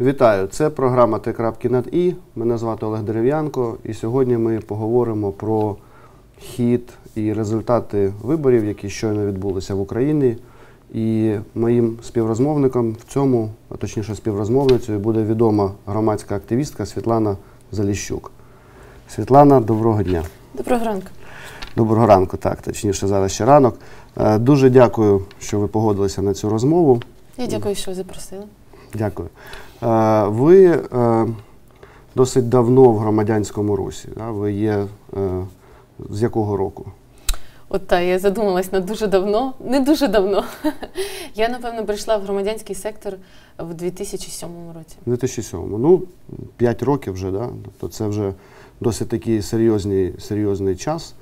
Вітаю! Це програма Т крапки над І. Мене звати Олег Дерев'янко, і сьогодні ми поговоримо про хід і результати виборів, які щойно відбулися в Україні. І моїм співрозмовником в цьому, а точніше співрозмовницею, буде відома громадська активістка Світлана Заліщук. Світлана, доброго дня. Доброго ранку. Доброго ранку, так, точніше, зараз ще ранок. Е, Дуже дякую, що ви погодилися на цю розмову. Я дякую, що ви запросили. Дякую. Е, Ви е, досить давно в громадянському русі. да? Ви є е, з якого року? От та я задумалась на дуже давно, не дуже давно. Я, напевно, прийшла в громадянський сектор в 2007 році. 2007. Ну, 5 років вже, да? тобто це вже досить такий серйозний, серйозний час.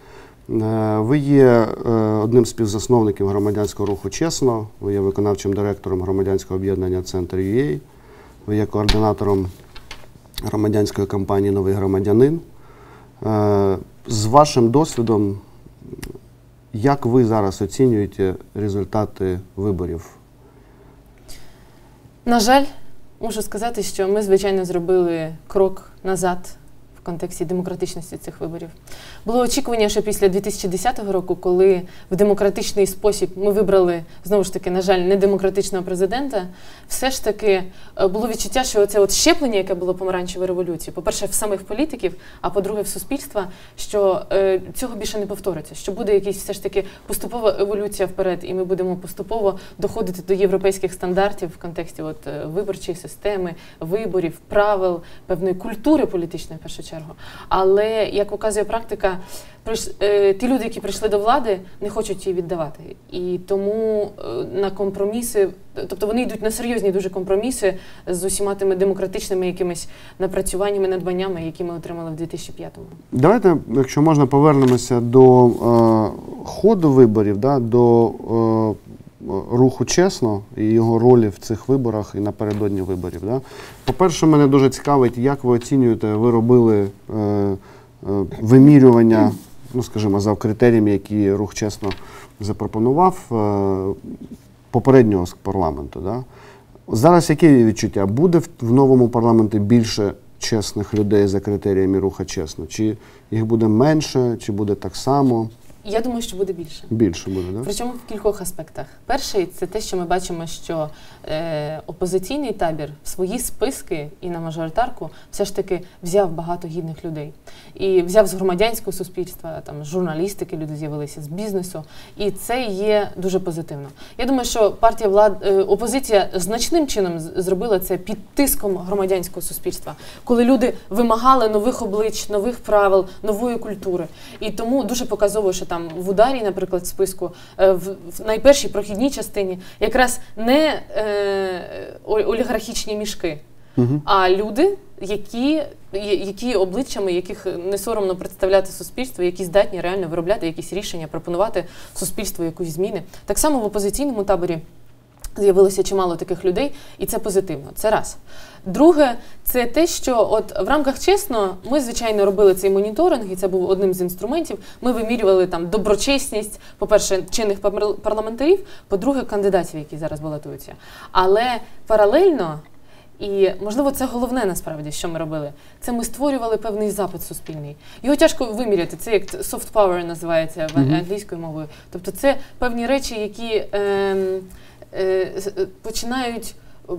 Е, Ви є е, одним з співзасновників громадянського руху Чесно, ви є виконавчим директором громадянського об'єднання Центр UA, ви є координатором громадянської кампанії Новий громадянин. Е, З вашим досвідом, як ви зараз оцінюєте результати виборів? На жаль, можу сказати, що ми, звичайно, зробили крок назад контексті демократичності цих виборів. Було очікування, що після 2010 року, коли в демократичний спосіб ми вибрали знову ж таки, на жаль, недемократичного президента, все ж таки е, було відчуття, що це от щеплення, яке було помаранчевої революції, по-перше, в самих політиків, а по-друге, в суспільства, що е, цього більше не повториться, що буде якась все ж таки поступова еволюція вперед, і ми будемо поступово доходити до європейських стандартів в контексті от, е, виборчої системи, виборів, правил, певної культури політичної в. Але як показує практика, е, ті люди, які прийшли до влади, не хочуть її віддавати. І тому е, на компроміси, тобто вони йдуть на серйозні дуже компроміси з усіма тими демократичними якимись напрацюваннями, надбаннями, які ми отримали в 2005-му. Давайте, якщо можна, повернемося до е, ходу виборів, да, до е, руху чесно і його ролі в цих виборах і напередодні виборів. Да. По-перше, мене дуже цікавить, як ви оцінюєте, ви робили е, е, вимірювання, ну скажімо, за критеріями, які рух чесно запропонував е, попереднього парламенту. Да. Зараз які відчуття? Буде в, новому парламенті більше чесних людей за критеріями руха чесно? Чи їх буде менше, чи буде так само? Я думаю, що буде більше. Більше буде, так? Да? Причому в кількох аспектах. Перший це те, що ми бачимо, що е, опозиційний табір в свої списки і на мажоритарку все ж таки взяв багато гідних людей. І взяв з громадянського суспільства, там з журналістики люди з'явилися, з бізнесу. І це є дуже позитивно. Я думаю, що партія влад е, опозиція значним чином зробила це під тиском громадянського суспільства, коли люди вимагали нових облич, нових правил, нової культури. І тому дуже показово, що там в ударі, наприклад, в списку е, в, найпершій прохідній частині якраз не е, олігархічні мішки, Угу. а люди, які, які обличчями, яких не соромно представляти суспільство, які здатні реально виробляти якісь рішення, пропонувати суспільству якусь зміни. Так само в опозиційному таборі. З'явилося чимало таких людей, і це позитивно. Це раз. Друге, це те, що от в рамках чесно, ми звичайно робили цей моніторинг, і це був одним з інструментів. Ми вимірювали там доброчесність, по-перше, чинних парламентарів, по-друге, кандидатів, які зараз балотуються. Але паралельно. І можливо, це головне насправді, що ми робили. Це ми створювали певний запит суспільний. Його тяжко виміряти. Це як soft power називається в англійською мовою. Тобто, це певні речі, які е, починають е,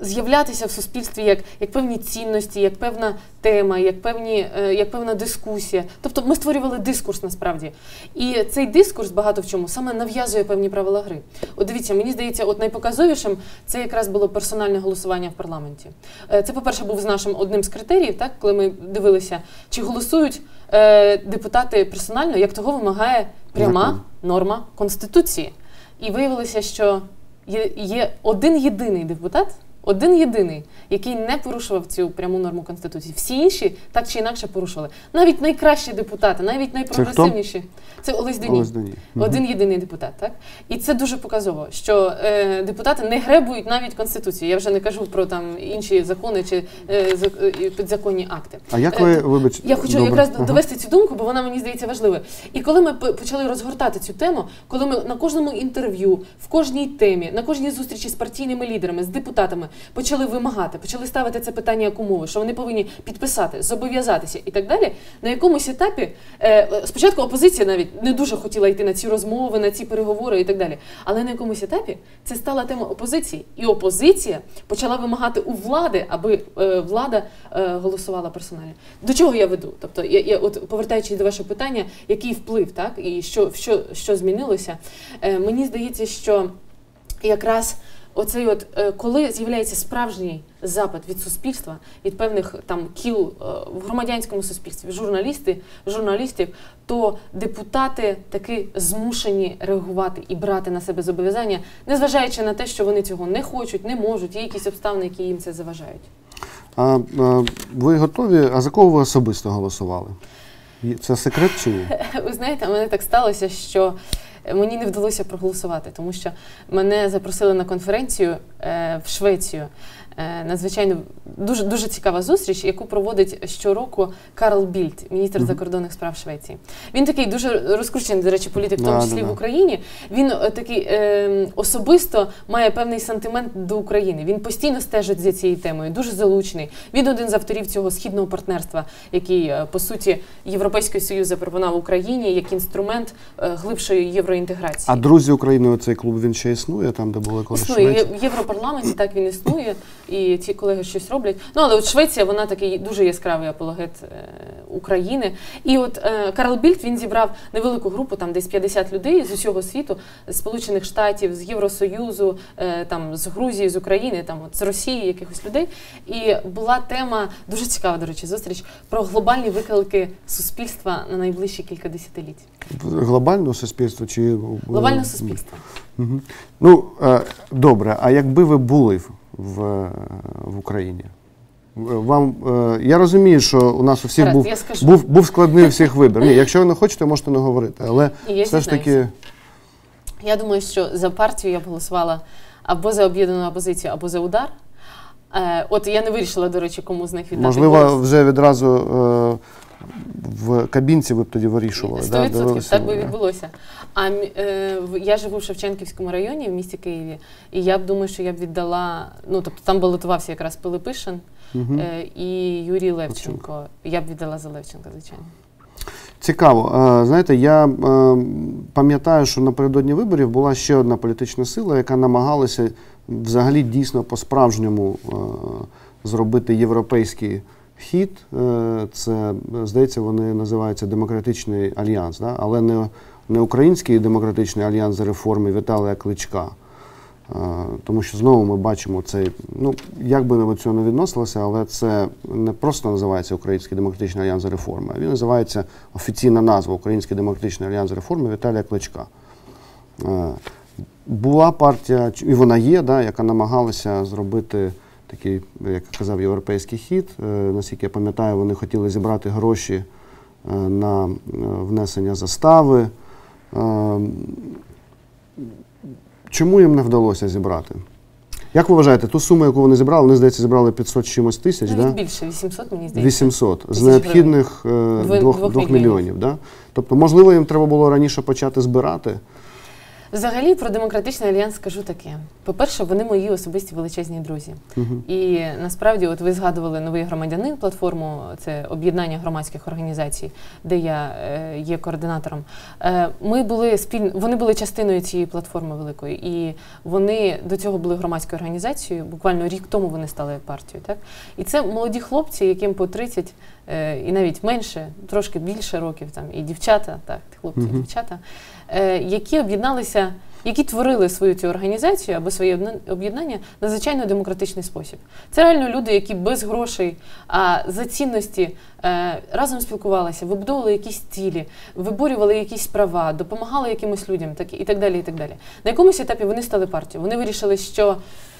з'являтися в суспільстві як, як певні цінності, як певна тема, як, певні, е, як певна дискусія. Тобто ми створювали дискурс насправді. І цей дискурс багато в чому саме нав'язує певні правила гри. От дивіться, мені здається, от найпоказовішим це якраз було персональне голосування в парламенті. Е, Це, по-перше, був з нашим одним з критеріїв, так, коли ми дивилися, чи голосують е, депутати персонально, як того вимагає пряма норма Конституції. І виявилося, що є, є один єдиний депутат, один єдиний, який не порушував цю пряму норму Конституції. Всі інші так чи інакше порушували. Навіть найкращі депутати, навіть найпрогресивніші. Це Олесь Деній. Олесь Деній. Мгм. Один єдиний депутат, так? І це дуже показово, що е, депутати не гребують навіть Конституцією. Я вже не кажу про там інші закони чи е, зак- е, підзаконні акти. А як Е, ви, вибач, я хочу добре. якраз Ага. довести цю думку, бо вона мені здається важливою. І коли ми почали розгортати цю тему, коли ми на кожному інтерв'ю, в кожній темі, на кожній зустрічі з партійними лідерами, з депутатами почали вимагати, почали ставити це питання як умови, що вони повинні підписати, зобов'язатися і так далі. На якомусь етапі е, спочатку опозиція навіть не дуже хотіла йти на ці розмови, на ці переговори і так далі. Але на якомусь етапі це стала тема опозиції, і опозиція почала вимагати у влади, аби е, влада е, голосувала персонально. До чого я веду? Тобто, я, я от повертаючись до вашого питання, який вплив, так і що, що, що змінилося, е, мені здається, що якраз. Оцей, от е, коли з'являється справжній запит від суспільства, від певних там кіл е, в громадянському суспільстві, журналісти, журналістів, то депутати таки змушені реагувати і брати на себе зобов'язання, незважаючи на те, що вони цього не хочуть, не можуть, є якісь обставини, які їм це заважають. А, а ви готові? А за кого ви особисто голосували? Це секрет чи ні? Ви знаєте, у мене так сталося, що мені не вдалося проголосувати, тому що мене запросили на конференцію е, в Швецію. Е, надзвичайно дуже дуже цікава зустріч, яку проводить щороку Карл Більд, міністр Мгм. закордонних справ Швеції. Він такий дуже розкручений, до речі, політик, в тому числі в Україні. Він е, такий е, особисто має певний сантимент до України. Він постійно стежить за цією темою, дуже залучений. Він один з авторів цього східного партнерства, який е, по суті Європейський Союз запропонував Україні як інструмент глибшої євроінтеграції. А друзі України, цей клуб він ще існує, там, де були колись Існує Європарламенті, так він існує, і ці колеги щось роблять. Ну але от Швеція, вона такий дуже яскравий апологет е, України. І от е, Карл Більд він зібрав невелику групу, там десь 50 людей з усього світу, з Сполучених Штатів, з Євросоюзу, е, там з Грузії, з України, там от з Росії, якихось людей. І була тема дуже цікава, до речі, зустріч про глобальні виклики суспільства на найближчі кілька десятиліть. Глобального суспільства чи Глобальне суспільство. Мгм. Ну е, добре, а якби ви були в, в, Україні? Вам е, я розумію, що у нас у всіх Гаразд, був, скажу. був, був складний у всіх вибір. Ні, якщо ви не хочете, можете не говорити. Але я все ж таки. Я думаю, що за партію я б голосувала або за об'єднану опозицію, або за удар. Е, от я не вирішила, до речі, кому з них віддати можливо, голос. вже відразу е, в кабінці ви б тоді вирішували. Сто да, відсотків дивилися, так би відбулося. А е, я живу в Шевченківському районі в місті Києві, і я б думаю, що я б віддала. Ну тобто там балотувався якраз Пилипишин е, і Юрій Левченко. Я б віддала за Левченка, звичайно. Цікаво. Е, Знаєте, я пам'ятаю, що напередодні виборів була ще одна політична сила, яка намагалася взагалі дійсно по-справжньому е, зробити європейський хід. Е, Це, здається, вони називаються Демократичний альянс, да? але не, не Український демократичний альянс реформи Віталія Кличка. Е, Тому що знову ми бачимо цей, ну як би до цього не відносилося, але це не просто називається Український демократичний альянс за реформи, він називається офіційна назва Український демократичний альянс реформи Віталія Кличка. Е, Була партія, і вона є, да, яка намагалася зробити такий, як казав, європейський хід. Е, Наскільки я пам'ятаю, вони хотіли зібрати гроші е, на е, внесення застави. Чому їм не вдалося зібрати? Як ви вважаєте, ту суму, яку вони зібрали, вони, здається, зібрали 500 чимось тисяч, Навіть да? більше 800, мені здається. 800 з необхідних е, 2 мільйонів. мільйонів. Да? Тобто, можливо, їм треба було раніше почати збирати. Взагалі про демократичний альянс скажу таке. По-перше, вони мої особисті величезні друзі. Мгм. І насправді, от ви згадували новий громадянин платформу, це об'єднання громадських організацій, де я е, є координатором. Е, ми були спільно, вони були частиною цієї платформи великої, і вони до цього були громадською організацією. Буквально рік тому вони стали партією. Так і це молоді хлопці, яким по 30 е, і навіть менше, трошки більше років, там і дівчата, так, хлопці, і Мгм. дівчата, які об'єдналися які творили свою цю організацію або своє об'єднання на надзвичайно демократичний спосіб. Це реально люди, які без грошей, а за цінності е, разом спілкувалися, вибудовували якісь цілі, виборювали якісь права, допомагали якимось людям, так і так далі. І так далі. На якомусь етапі вони стали партією. Вони вирішили, що Е,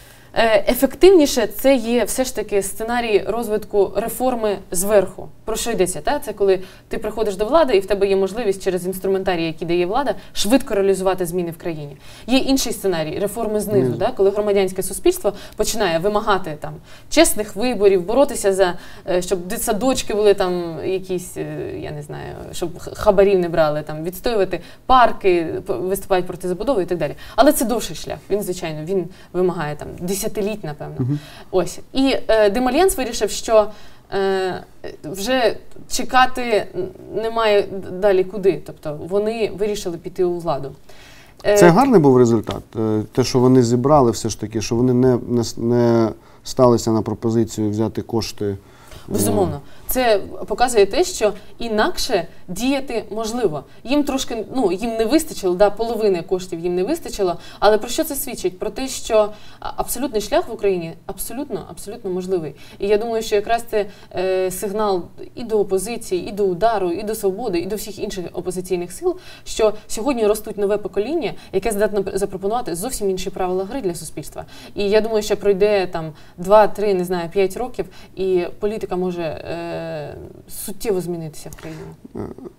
Ефективніше це є все ж таки сценарій розвитку реформи зверху. Про що йдеться? Та? Це коли ти приходиш до влади і в тебе є можливість через інструментарій, який дає влада, швидко реалізувати зміни в країні. Є інший сценарій реформи знизу, Знизу. да? коли громадянське суспільство починає вимагати там чесних виборів, боротися за е, щоб дитсадочки були там якісь, е, я не знаю, щоб хабарів не брали, там відстоювати парки, виступають проти забудови і так далі. Але це довший шлях. Він звичайно він вимагає там десятиліть, напевно. Ось. І е, Демальянс вирішив, що е, вже чекати немає далі куди. Тобто вони вирішили піти у владу. Е, Це гарний був результат. Е, Те, що вони зібрали, все ж таки, що вони не, не, не сталися на пропозицію взяти кошти. Безумовно, це показує те, що інакше діяти можливо. Їм трошки ну їм не вистачило, да, половини коштів їм не вистачило. Але про що це свідчить? Про те, що абсолютний шлях в Україні абсолютно, абсолютно можливий. І я думаю, що якраз це е, сигнал і до опозиції, і до удару, і до свободи, і до всіх інших опозиційних сил, що сьогодні ростуть нове покоління, яке здатне запропонувати зовсім інші правила гри для суспільства. І я думаю, що пройде там 2-3, не знаю, 5 років, і політика може е, суттєво змінитися в країні.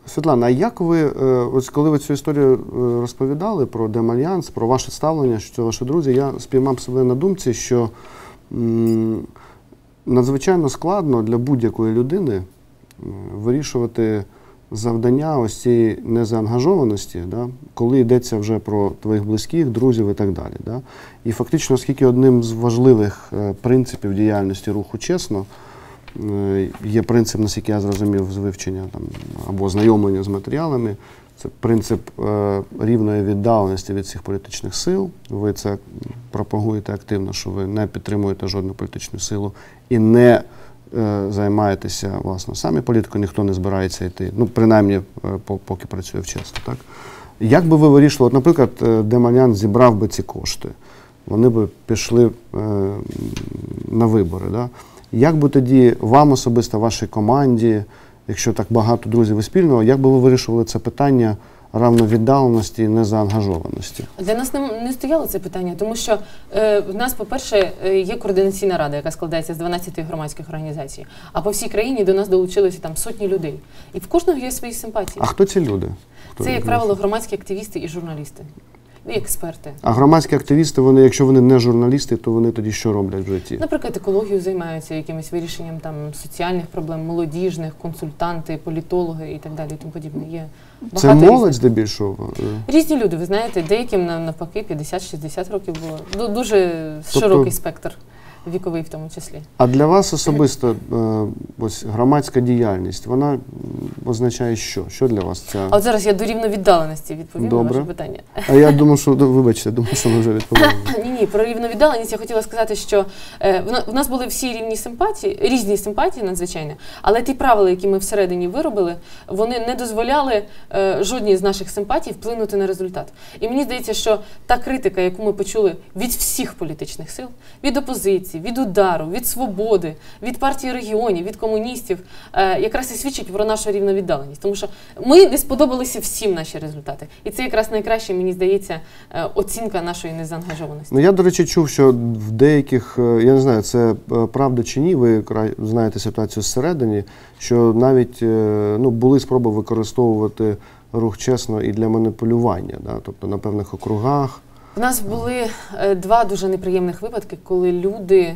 Світлана, а як ви, е, ось коли ви цю історію е, розповідали про Демальянс, про ваше ставлення, що ваші друзі, я спіймав себе на думці, що м, надзвичайно складно для будь-якої людини вирішувати завдання ось цієї незаангажованості, да, коли йдеться вже про твоїх близьких, друзів і так далі. Да. І фактично, оскільки одним з важливих е, принципів діяльності руху чесно. Е, Є принцип, наскільки я зрозумів, з вивчення там, або знайомлення з матеріалами. Це принцип е, рівної віддаленості від всіх політичних сил. Ви це пропагуєте активно, що ви не підтримуєте жодну політичну силу і не е, займаєтеся власне самі політикою, ніхто не збирається йти. Ну, принаймні, е, по- поки працює вчасно. Так? Як би ви вирішили, от, наприклад, е, Деманян зібрав би ці кошти, вони би пішли е, на вибори. Да? Як би тоді вам особисто, вашій команді, якщо так багато друзів і спільного, як би ви вирішували це питання равновіддаленості і незаангажованості? Для нас не, не стояло це питання, тому що е, в нас, по-перше, е, є координаційна рада, яка складається з 12 громадських організацій. А по всій країні до нас долучилися там сотні людей. І в кожного є свої симпатії. А хто ці люди? Хто Це, як правило, громадські активісти і журналісти, експерти. А громадські активісти, вони, якщо вони не журналісти, то вони тоді що роблять в житті? Наприклад, екологію займаються якимось вирішенням там соціальних проблем, молодіжних, консультанти, політологи і так далі. І тому подібне. Є Це багато молодь різних. здебільшого. е, Різні люди, ви знаєте, деяким на- навпаки 50-60 років було. Ду- Дуже Тобто- широкий спектр віковий в тому числі. А для вас особисто е, ось громадська діяльність, вона означає що? Що для вас ця? А от зараз я до рівновіддаленості відповім Добре. на ваше питання. А я думав, що ну, вибачте, думав, що ми вже відповіли. Ні, ні, про рівновіддаленість я хотіла сказати, що е, в, в нас були всі рівні симпатії, різні симпатії надзвичайно, але ті правила, які ми всередині виробили, вони не дозволяли е, жодній з наших симпатій вплинути на результат. І мені здається, що та критика, яку ми почули від всіх політичних сил, від опозиції, від удару, від свободи, від партії регіонів, від комуністів, е, якраз і свідчить про нашу рівновіддаленість. Тому що ми не сподобалися всім наші результати. І це якраз найкраще, мені здається, е, оцінка нашої незаангажованості. Ну я, до речі, чув, що в деяких, е, я не знаю, це правда чи ні, ви знаєте ситуацію зсередині, що навіть ну, були спроби використовувати рух чесно і для маніпулювання, да? тобто на певних округах. У нас були е, два дуже неприємних випадки, коли люди.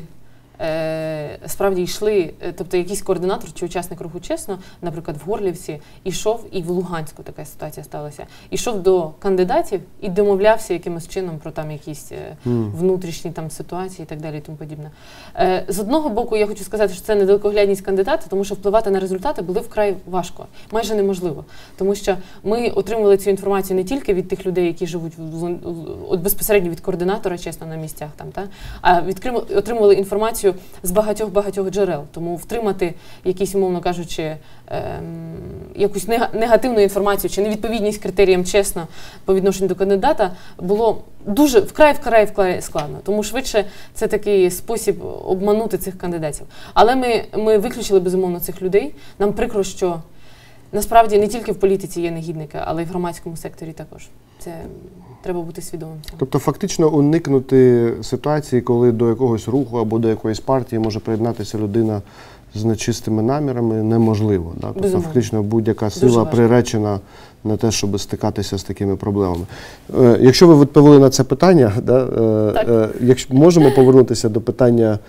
Е, Справді йшли, е, тобто якийсь координатор чи учасник руху чесно, наприклад, в Горлівці, ішов, і в Луганську така ситуація сталася. Ішов до кандидатів і домовлявся якимось чином про там якісь е, внутрішні там ситуації і так далі, і тому подібне. З одного боку, я хочу сказати, що це недалекоглядність кандидата, тому що впливати на результати було вкрай важко, майже неможливо. Тому що ми отримували цю інформацію не тільки від тих людей, які живуть в, безпосередньо від координатора, чесно, на місцях там, та а відкрим- отримували інформацію з багатьох багатьох джерел. Тому втримати якісь, умовно кажучи, ем, якусь нега- негативну інформацію чи невідповідність критеріям чесно по відношенню до кандидата було дуже вкрай вкрай вкрай складно. Тому швидше це такий спосіб обманути цих кандидатів. Але ми, ми виключили безумовно цих людей. Нам прикро, що насправді не тільки в політиці є негідники, але й в громадському секторі також. Це треба бути свідомим. цього. Тобто фактично уникнути ситуації, коли до якогось руху або до якоїсь партії може приєднатися людина з нечистими намірами, неможливо. Да? Тобто Безумовно. фактично будь-яка сила приречена на те, щоб стикатися з такими проблемами. Е, якщо ви відповіли на це питання, да, е, е, якщо можемо повернутися до питання